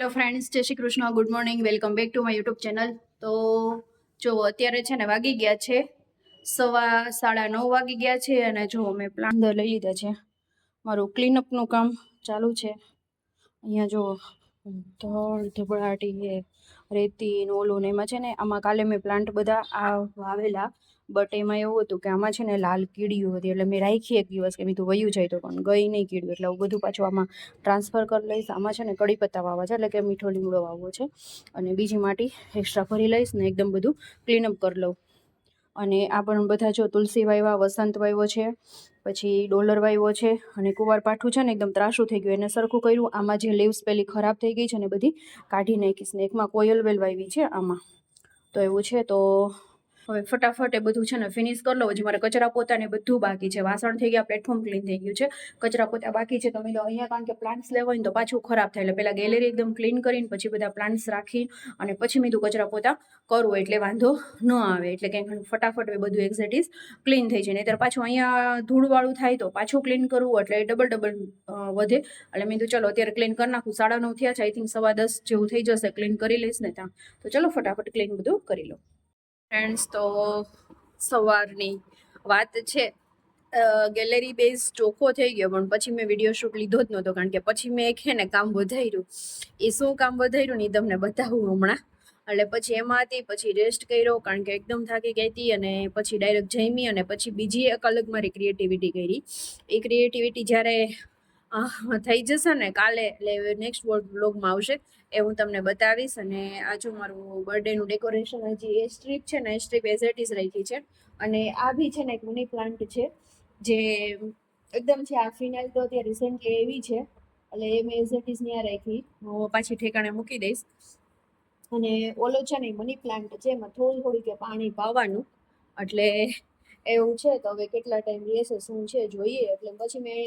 Hello friends Jay Shri Krishna. Good morning welcome back to my YouTube channel તો જો અત્યારે છે ને વાગી ગયા છે. સવા સાડા નવ વાગી ગયા છે અને જો મેં પ્લાન લઈ લીધા છે. મારું ક્લીનઅપનું કામ ચાલુ છે. અહીંયા જો ધડ ધબડાટી, રેતી ને ઓલું ને એમાં છે ને આમાં કાલે મેં પ્લાન્ટ બધા આ વાવેલા. બટ એમાં એવું હતું કે આમાં છે ને લાલ કીડીઓ હતી એટલે મેં રાખી એક દિવસ કે મેં વયું જાય તો પણ ગઈ નહીં કીડું એટલે હું બધું પાછું આમાં ટ્રાન્સફર કરી લઈશ. આમાં છે ને કડી પત્તા વાવવા છે એટલે કે મીઠો લીમડો વાવવો છે. અને બીજી માટી એક્સ્ટ્રા ભરી લઈશ ને એકદમ બધું ક્લીનઅપ કરી લઉં. અને આ પણ બધા જો તુલસી વાવ્યા વસંત વાવ્યો છે, પછી ડોલર વાવ્યો છે અને કુંવાર પાઠું છે ને એકદમ ત્રાસું થઈ ગયું. એને સરખું કર્યું. આમાં જે લીવ્સ પેલી ખરાબ થઈ ગઈ છે ને બધી કાઢી નાખીશ ને એકમાં કોયલ વેલ વાવી છે આમાં. તો એવું છે તો હવે ફટાફટ એ બધું છે ને ફિનિશ કરી લો. જે મારે કચરા પોતાને બધું બાકી છે. વાસણ થઈ ગયા પ્લેટફોર્મ ક્લીન થઈ ગયું છે. કચરા પોતા બાકી છે. તમે તો અહીંયા કારણ કે પ્લાન્ટ્સ લેવા હોય ને તો પાછું ખરાબ થાય. એટલે પહેલાં ગેલેરી એકદમ ક્લીન કરીને પછી બધા પ્લાન્ટ્સ રાખી અને પછી મેં કચરા પોતા કરવું એટલે વાંધો ન આવે. એટલે કંઈક ફટાફટ એ બધું એક્ઝેટિસ ક્લીન થઈ જાય. નહીં પાછું અહીંયા ધૂળવાળું થાય તો પાછું ક્લીન કરવું. એટલે ડબલ ડબલ વધે. એટલે મેં તો ચલો, અત્યારે ક્લીન કરી નાખું. સાડા નવ થયા છે. આઈ થિંક સવા દસ જેવું થઈ જશે. ક્લીન કરી લઈશ ને ત્યાં. તો ચલો, ફટાફટ ક્લીન બધું કરી લો. ફ્રેન્ડ્સ તો સવારની વાત છે. ગેલેરી બેઝ ચોખ્ખો થઈ ગયો, પણ પછી મેં વીડિયો શૂટ લીધો જ નહોતો, કારણ કે પછી મેં છે ને કામ વધાર્યું. એ શું કામ વધાર્યું ને એ તમને બતાવું હમણાં. એટલે પછી એમાં હતી, પછી રેસ્ટ કર્યો, કારણ કે એકદમ થાકી ગઈ હતી અને પછી ડાયરેક્ટ જમી અને પછી બીજી એક અલગ મારી ક્રિએટિવિટી કરી. એ ક્રિએટિવિટી જ્યારે થઈ જશે ને કાલે, એટલે નેક્સ્ટ વ્લોગમાં આવશે. એ હું તમને બતાવીશ અને આ જો મારું બર્થડેનું ડેકોરેશન હજી એ સ્ટ્રીપ છે ને, એ સ્ટ્રીપ એઝ ઇઝ રાખી છે. અને આ બી છે ને એક મની પ્લાન્ટ છે, જે એકદમ છે, આ ફિનાઇલ તો અત્યારે રિસેન્ટલી એવી છે. એટલે એ મેં એઝ ઇટ ઇઝ ત્યાં રાખી. હું પાછી ઠેકાણે મૂકી દઈશ. અને ઓલો છે ને મની પ્લાન્ટ છે, એમાં થોડું થોડું કે પાણી પાવાનું. એટલે એવું છે તો હવે કેટલા ટાઈમ રહેશે શું છે જોઈએ? એટલે પછી મેં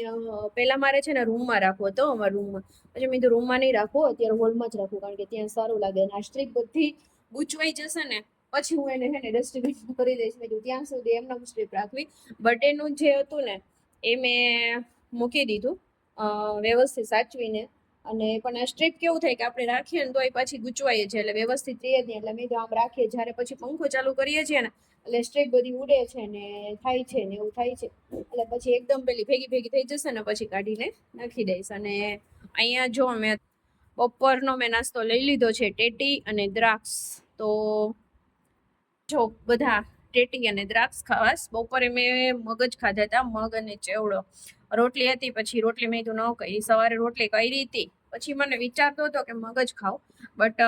પહેલાં મારે છે ને રૂમમાં રાખવો હતો અમારા રૂમમાં. પછી મેં તો રૂમમાં નહીં રાખવો અત્યારે હોલમાં જ રાખવું, કારણ કે ત્યાં સારું લાગે. અને આ સ્ટ્રીક બધી ગૂંચવાઈ જશે ને, પછી હું એને છે ને ડસ્ટબિન કરી દઈશ. મેં ત્યાં સુધી એમને સ્ટ્રીપ રાખવી. બટ એનું જે હતું ને, એ મેં મૂકી દીધું વ્યવસ્થિત સાચવીને. અને પણ આ સ્ટ્રીપ કેવું થાય કે આપણે રાખીએ ને તો એ પાછી ગૂંચવાઈએ છીએ. એટલે વ્યવસ્થિત રહીએ જ નહીં. એટલે મેં તો આમ રાખીએ. જ્યારે પછી પંખો ચાલુ કરીએ છીએ ને એટલે સ્ટ્રીક બધી ઉડે છે ને થાય છે ને એવું થાય છે. એટલે પછી એકદમ પેલી ભેગી ભેગી થઈ જશે ને પછી કાઢીને નાખી દઈશ. અને અહીંયા જો મેં બપોરનો મેં નાસ્તો લઈ લીધો છે ટેટી અને દ્રાક્ષ. તો જો બધા ટેટી અને દ્રાક્ષ ખાવાસ. બપોરે મેં મગજ ખાધા હતા, મગ અને ચેવડો. રોટલી હતી, પછી રોટલી મેં કીધું ન કહી સવારે રોટલી કરી હતી. પછી મને વિચારતો હતો કે મગજ ખાવ બટ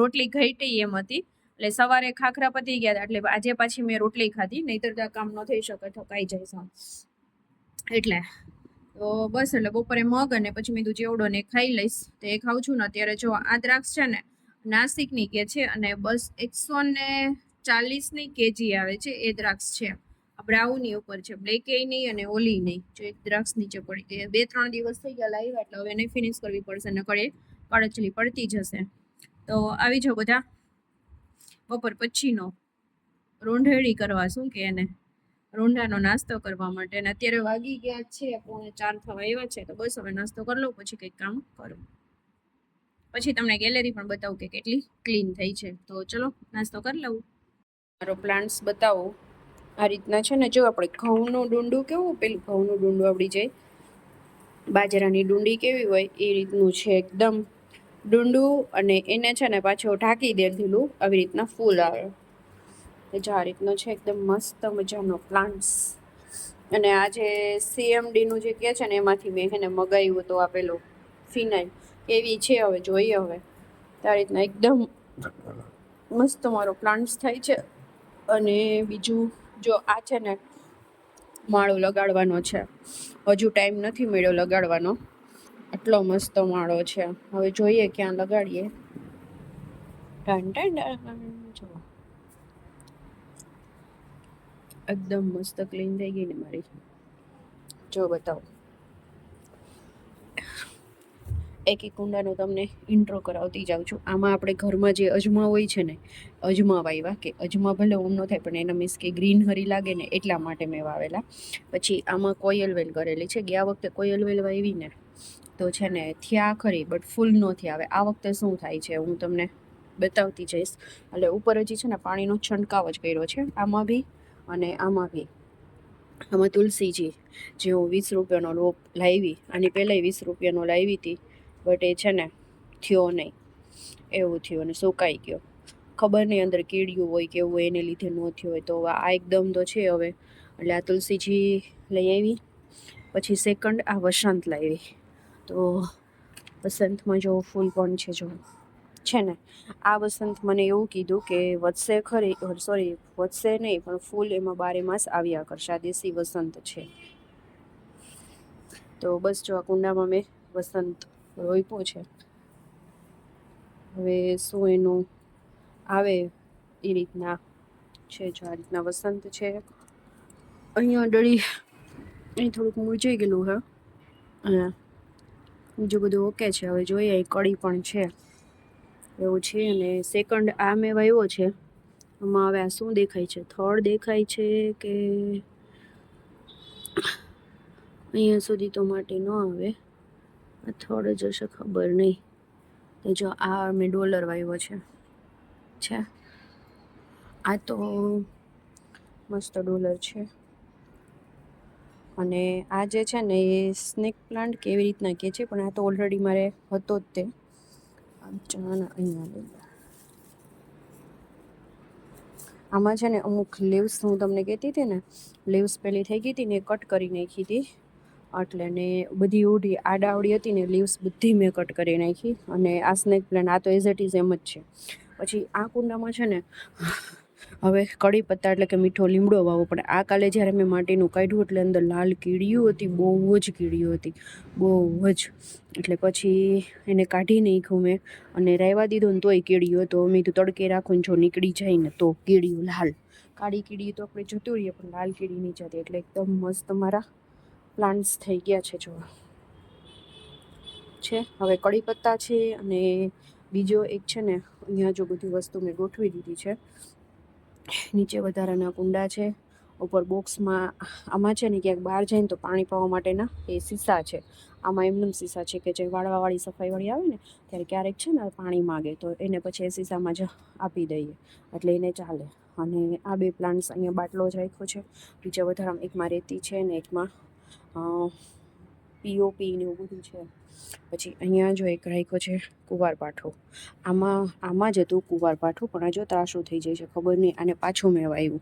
રોટલી ઘટી એમ હતી. એટલે સવારે ખાખરા પતી ગયા હતા, એટલે આજે પાછી મેં રોટલી ખાધી, નહીતર તો આ કામ ન થઈ શકે થકાઈ જાય સામ એટલે, તો બસ એટલે બપોરે મગ અને પછી મેં જેવડો ને ખાઈ લઈશ. તો એ ખાઉં છું ને અત્યારે જો આ દ્રાક્ષ છે ને, નાસિકની કે છે, અને બસ એકસો ને ચાલીસની કેજી આવે છે, એ દ્રાક્ષ છે. બ્રાઉની ઉપર છે બ્લેક એ નહીં અને ઓલી નહીં. જો એક દ્રાક્ષ નીચે પડી ગઈ. બે ત્રણ દિવસ થઈ ગયા લાવ્યા, એટલે હવે એને ફિનિશ કરવી પડશે ને એ કડચલી પડતી જશે. તો આવી જાઓ બધા. બપોર પછીનો રૂંઢેળી કરવા શું કે એને? રોંઢાનો નાસ્તો કરવા માટે. અને અત્યારે વાગી ગયા છે, પોણે ચાર થવા આવ્યા છે, તો બસ હવે નાસ્તો કરી લઉં, પછી કંઈક કામ કરું. પછી તમને ગેલેરી પણ બતાવું કે કેટલી ક્લીન થઈ છે. તો ચલો, નાસ્તો કરી લઉં. મારો પ્લાન્ટ્સ બતાવો. આ રીતના છે ને, જો આપણે ઘઉંનું ડુંડું કેવું, પેલું ઘઉંનું ડુંડું આવડી જાય. બાજરાની ડુંડી કેવી હોય, એ રીતનું છે એકદમ. ડુંડું અને એને છે ને પાછો ઢાંકી દેલું આવી રીતના ફૂલ આવે. જો આ રીતનો છે એકદમ મસ્ત મજાનો પ્લાન્ટ્સ અને આ જે સીએમડીનું જે કહે છે ને એમાંથી મેં એને મગાવ્યું હતું આપેલું ફિનાઇલ. એવી છે હવે જોઈએ હવે. તો આ રીતના એકદમ મસ્ત મારો પ્લાન્ટ્સ થાય છે. અને બીજું જો આ છે ને માળો લગાડવાનો છે. હજુ ટાઈમ નથી મળ્યો લગાડવાનો. આટલો મસ્ત માળો છે. હવે જોઈએ ક્યાં લગાડીએ. જો. એકદમ મસ્ત ક્લીન થઈ ગઈ ને મારી. જો બતાવો. એક એક કુંડાનું તમને ઇન્ટ્રો કરાવતી જાઉં છું. આમાં આપણે ઘરમાં જે અજમા હોય છે ને, અજમા વાવ્યા કે અજમા ભલે ઓમ ન થાય, પણ એના મીન્સ કે ગ્રીન હરી લાગે ને એટલા માટે મેં વાવેલા. પછી આમાં કોયલ વેલ કરેલી છે. ગયા વખતે કોયલવેલ વાવી ને, તો છે ને થયા ખરી બટ ફૂલ નથી આવે આ વખતે શું થાય છે, હું તમને બતાવતી જઈશ. એટલે ઉપર હજી છે ને પાણીનો છંટકાવ જ કર્યો છે. આમાં બી અને આમાં બી. આમાં તુલસીજી, જે હું વીસ રૂપિયાનો રોપ લાવી, આની પહેલાંય વીસ રૂપિયાનો લાવી હતી બટ એ છે ને, થયો નહીં. એવું થયું અને સુકાઈ ગયો. ખબર નહીં અંદર કીડિયું હોય કે એવું એને લીધે ન થયું હોય. તો આ એકદમ તો છે હવે. એટલે આ તુલસીજી લઈ આવી. પછી સેકન્ડ આ વસંત લાવી તો વસંતમાં જો ફૂલ પણ છે જો. છે ને, આ વસંત મને એવું કીધું કે વધશે ખરી સોરી વધશે નહીં, પણ ફૂલ એમાં બારે માસ આવ્યા કરશે. આ દેશી વસંત છે. તો બસ જો આ કુંડામાં મેં વસંત રોપ્યો છે. હવે શું એનું આવે એ રીતના છે, જો આ રીતના વસંત છે. અહીંયા ડળી, અહીં થોડુંક મૂંઝાઈ ગયેલું, હે. બીજું બધું ઓકે છે. હવે જોઈએ એ કડી પણ છે. એવું છે, અને સેકન્ડ આ મેં વાવ્યો છે. આમાં હવે આ શું દેખાય છે? થર્ડ દેખાય છે કે અહીંયા સુધી તો માટે ન આવે. આ થડ જશે ખબર નહીં. તે જો આ મેં ડોલર વાવ્યો છે. છે. આ તો મસ્ત ડોલર છે. અને આ જે છે ને એ સ્નેક પ્લાન્ટ કેવી રીતના કે છે, પણ આ તો ઓલરેડી મારે હતો જ તે. લઈ આમાં છે ને અમુક લીવ્સ હું તમને કહેતી હતી ને લીવ્સ પેલી થઈ ગઈ હતી ને કટ કરી નાખી હતી. એટલે ને બધી ઉડી આડાવડી હતી ને લીવ્સ બધી મેં કટ કરી નાખી અને આ સ્નેક પ્લાન્ટ આ તો એઝ ઇટ ઇઝ એમ જ છે. પછી આ કુંડામાં છે ને, હવે કડી પત્તા એટલે કે મીઠો લીમડો વાવો પડે. આ કાલે જ્યારે મેં માટીનું કાઢ્યું એટલે અંદર લાલ કીડીઓ હતી, બહુ જ કીડીઓ હતી, બહુ જ. એટલે પછી એને કાઢી નાખ્યું મેં અને રહેવા દીધું ને તોય કીડીઓ તો મેં તો તડકે રાખું જો નીકળી જાય ને તો કીડીઓ લાલ. કાળી કીડી તો આપણે જતું રહીએ પણ લાલ કીડી નહીં જતી એટલે એકદમ મસ્ત મારા પ્લાન્ટ્સ થઈ ગયા છે જોવા છે, હવે કડી પત્તા છે અને બીજો એક છે ને, અહીંયા જો બધી વસ્તુ મેં ગોઠવી દીધી છે. નીચે વધારાના કુંડા છે, ઉપર બોક્સમાં, આમાં છે ને ક્યાંક બહાર જાય ને તો પાણી પાવા માટેના એ સીસા છે. આમાં એમનેમ સીસા છે કે જે વાળવાવાળી સફાઈવાળી આવે ને, ત્યારે ક્યારેક છે ને પાણી માગે તો એને પછી એ સીસામાં જ આપી દઈએ. એટલે એને ચાલે. અને આ બે પ્લાન્ટ્સ અહીંયા બાટલો જ રાખ્યો છે. બીજા વધારામાં એકમાં રેતી છે ને એકમાં પીઓપી ને એવું બધું છે. પછી અહીંયા જો એક રાખ્યો છે કુવારપાઠો આમાં આમાં જ હતું કુવારપાઠો પણ આ જો ત્રાસું થઈ જાય છે, ખબર નહીં, આને પાછું મેવાયું.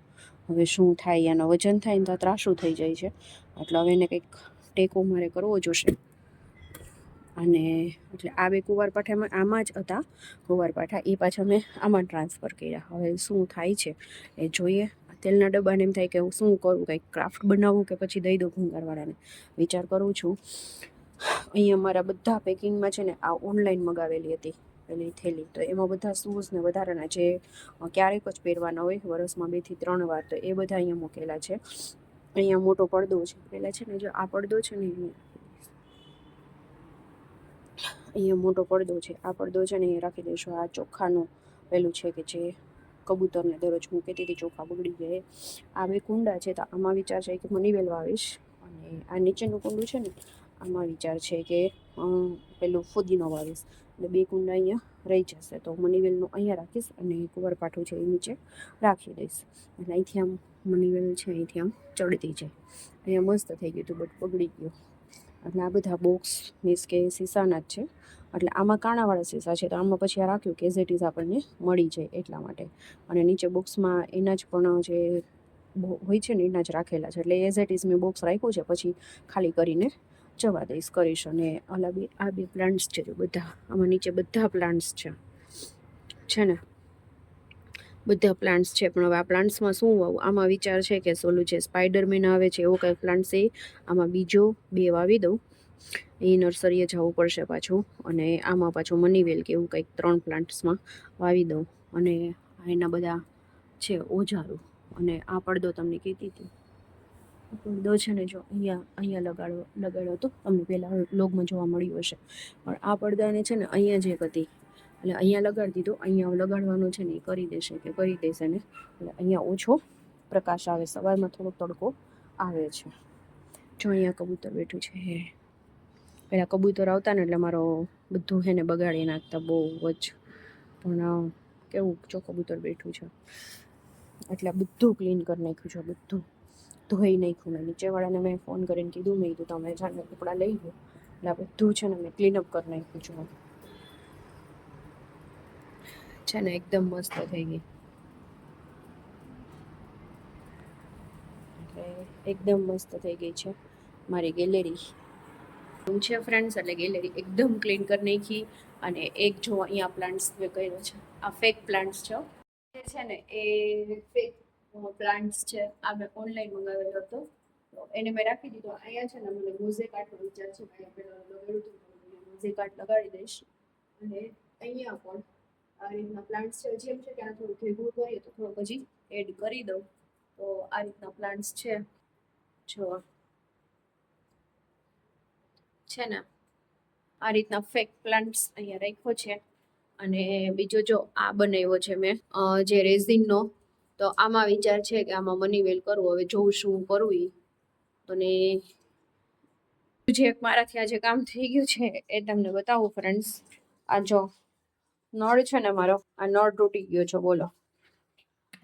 હવે શું થાય એનો વજન થાય ને તો ત્રાસું થઈ જાય છે. એટલે હવે એને કંઈક ટેકો મારે કરવો જોશે. અને એટલે આ બે કુવાર આમાં જ હતા કુવારપાઠા એ પાછા મેં આમાં ટ્રાન્સફર કર્યા. હવે શું થાય છે, એ જોઈએ. તેલના ડબ્બાને એમ થાય કે હું શું કરું, કંઈક ક્રાફ્ટ બનાવું કે પછી દઈ દઉં ભૂંગારવાળાને વિચાર કરું છું. અહીંયા મારા બધા પેકિંગમાં છે ને આ ઓનલાઈન મગાવેલી હતી, પેલી થેલી. તો એમાં બધા શૂઝ ને વધારાના જે ક્યારેક જ પહેરવાના હોય, વરસમાં બેથી ત્રણ વાર, તો એ બધા અહીંયા મૂકેલા છે. અહીંયા મોટો પડદો છે પહેલાં છે ને જો આ પડદો છે ને અહીંયા. મોટો પડદો છે, આ પડદો છે ને અહીંયા રાખી દઈશું. આ ચોખાનું પેલું છે કે જે કબૂતરને દરરોજ મૂકે હતી ચોખા બગડી જાય. આ બે કુંડા છે તો આમાં વિચાર છે કે મની વેલ વાવીશ અને આ નીચેનું કુંડું છે ને, આમાં વિચાર છે કે પેલું ફુદીનો વાવીશ. એટલે બે કુંડા અહીંયા રહી જશે. તો મનીવેલનું અહીંયા રાખીશ અને કુંવરપાઠું છે એ નીચે રાખી દઈશ. એટલે અહીંથી આમ મનીવેલ છે, અહીંથી આમ ચડતી જાય. અહીંયા મસ્ત થઈ ગયું હતું બટ બગડી ગયું. એટલે આ બધા બોક્સ મીન્સ કે સીસાના જ છે. એટલે આમાં કાણાવાળા સીસા છે, તો આમાં પછી આ રાખ્યું કે એઝ ઇઝ આપણને મળી જાય એટલા માટે. અને નીચે બોક્સમાં એના જ પણ જે હોય છે ને, એના જ રાખેલા છે. એટલે એઝ ઇટ ઇઝ મેં બોક્સ રાખ્યું છે, પછી ખાલી કરીને જવા દઈશ, કરીશ. અને ઓલા બે, આ બે પ્લાન્ટ્સ છે બધા. આમાં નીચે બધા પ્લાન્ટ્સ છે. છે ને? બધા પ્લાન્ટ્સ છે, પણ હવે આ પ્લાન્ટ્સમાં શું વાવું? આમાં વિચાર છે કે સોલું છે સ્પાઈડરમેન આવે છે, એવો કંઈક પ્લાન્ટ્સ એ આમાં બીજો બે વાવી દઉં. એ નર્સરીએ જવું પડશે પાછું અને આમાં પાછું મનીવેલ કે એવું કંઈક ત્રણ પ્લાન્ટ્સમાં વાવી દઉં. અને એના બધા છે ઓજારું. અને આ પડદો તમને કીધી હતી. પડદો છે ને જો અહીંયા અહીંયા લગાડો લગાડ્યો હતો. તમને પહેલાં લોગમાં જોવા મળ્યું હશે. પણ આ પડદાને છે ને અહીંયા જ હતી. એટલે અહીંયા લગાડી દીધો, અહીંયા લગાડવાનું છે ને એ કરી દેશે કે કરી દેશે ને? એટલે અહીંયા ઓછો પ્રકાશ આવે, સવારમાં થોડોક તડકો આવે છે. જો અહીંયા કબૂતર બેઠું છે, હે. પહેલાં કબૂતર આવતા ને એટલે મારો બધું હે ને બગાડી નાખતા બહુ જ. પણ કેવું જો કબૂતર બેઠું છે. એટલે બધું ક્લીન કરી નાખ્યું છે, બધું. ધોઈ નાખ્યું મેં નીચેવાળાને મેં ફોન કરીને કીધું, મેં કીધું, તમે જાણે કપડાં લઈ લો. એટલે બધું છે ને મેં ક્લીનઅપ કરી નાખ્યું છે. છે ને, એકદમ મસ્ત થઈ ગઈ. એકદમ મસ્ત થઈ ગઈ છે મારી ગેલેરી. રૂમ છે ફ્રેન્ડ્સ એટલે ગેલેરી એકદમ ક્લીન કરી નાખી અને એક જો અહીંયા પ્લાન્ટ્સ મેં કર્યો છે, આ ફેક પ્લાન્ટ્સ છે. જે છે ને, એ ફેક પ્લાન્ટ્સ છે, આ મેં ઓનલાઈન મંગાવેલો હતો. તો એને મેં રાખી દીધો. અહીંયા છે ને, મને મોઝેક આર્ટનો વિચાર છે અહીંયા પહેલાં લગાડ્યું હતું મોઝેક આર્ટ લગાડી દઈશ. અને અહીંયા પણ રીતના પ્લાન્ટ્સ છે જેમ છે ત્યાં થોડું ભેગું કરીએ તો થોડુંક પછી એડ કરી દઉં. તો આ રીતના પ્લાન્ટ્સ છે. જો. છે ને? આ રીતના ફેક પ્લાન્ટ્સ અહીંયા રાખ્યો છે. અને બીજો જો આ બનાવ્યો છે મેં જે રેઝિનનો તો આમાં વિચાર છે કે આમાં મની વેલ કરવું, હવે જોઉં શું કરવું એ અને જે મારાથી આજે કામ થઈ ગયું છે એ તમને બતાવું ફ્રેન્ડ્સ આ જો. નળ છે ને મારો, આ નળ તૂટી ગયો છે, બોલો.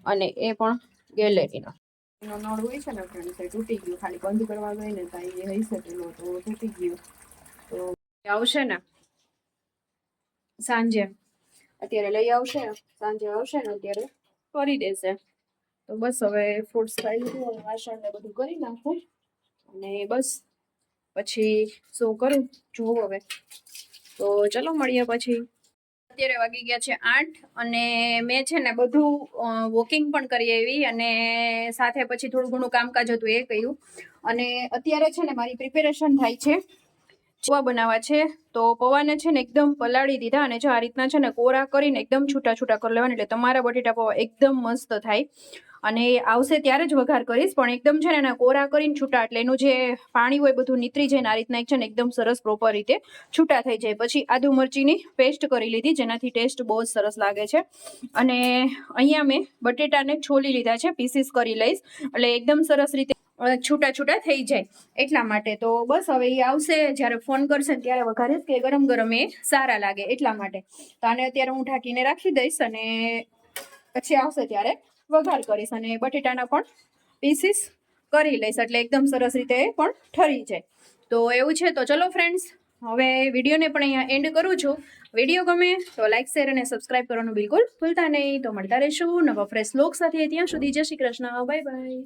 અને એ પણ ગેલેરીનો. એનો નળ હોય છે ને ફ્રેન્ડ્સ એ તૂટી ગયું, ખાલી બંધ કરવા ગઈ ને તો એ હઈ શકેલો તો તૂટી ગયું. તો આવશે ને સાંજે. અત્યારે લઈ આવશે, સાંજે આવશે ને અત્યારે કરી દેશે. તો બસ હવે ફ્રૂટ્સ ખાઈ લીધું અને વાસણ ને બધું કરી નાખું. અને બસ પછી શું કરું જોઉં હવે. તો ચલો મળીએ પછી. અત્યારે વાગી ગયા છે આઠ અને મેં છે ને બધું વોકિંગ પણ કરી આવી અને સાથે પછી થોડું ઘણું કામકાજ હતું એ કહ્યું અને અત્યારે છે ને મારી પ્રિપેરેશન થાય છે. પૌવા બનાવવા છે. તો પૌવાને છે ને એકદમ પલાળી દીધા અને જો આ રીતના છે ને કોરા કરીને એકદમ છૂટા છૂટા કરી લેવાના, એટલે તમારા બટેટા પૌવા એકદમ મસ્ત થાય. અને આવશે ત્યારે જ વઘાર કરીશ, પણ એકદમ છે ને એના કોરા કરીને છૂટા, એટલે એનું જે પાણી હોય બધું નીતરી જાય આ રીતના એક છે ને એકદમ સરસ પ્રોપર રીતે છૂટા થઈ જાય. પછી આદુ મરચીની પેસ્ટ કરી લીધી, જેનાથી ટેસ્ટ બહુ જ સરસ લાગે છે. અને અહીંયા મેં બટેટાને છોલી લીધા છે પીસીસ કરી લઈશ, એટલે એકદમ સરસ રીતે છૂટા છૂટા થઈ જાય એટલા માટે. તો બસ હવે એ આવશે, જ્યારે ફોન કરશે ત્યારે વઘારીશ કે ગરમ ગરમ એ સારા લાગે એટલા માટે. તો આને અત્યારે હું ઢાંકીને રાખી દઈશ અને પછી આવશે ત્યારે વઘાર કરીશ અને બટેટાના પણ પીસીસ કરી લઈશ. એટલે એકદમ સરસ રીતે પણ ઠરી જાય. તો એવું છે, તો ચલો ફ્રેન્ડ્સ હવે વિડીયોને પણ અહીંયા એન્ડ કરું છું. વીડિયો ગમે તો લાઇક શેર અને સબસ્ક્રાઇબ કરવાનું બિલકુલ ભૂલતા નહીં. તો મળતા રહેશું નવા ફ્રેશ લોક સાથે. ત્યાં સુધી જય શ્રી કૃષ્ણ. Bye bye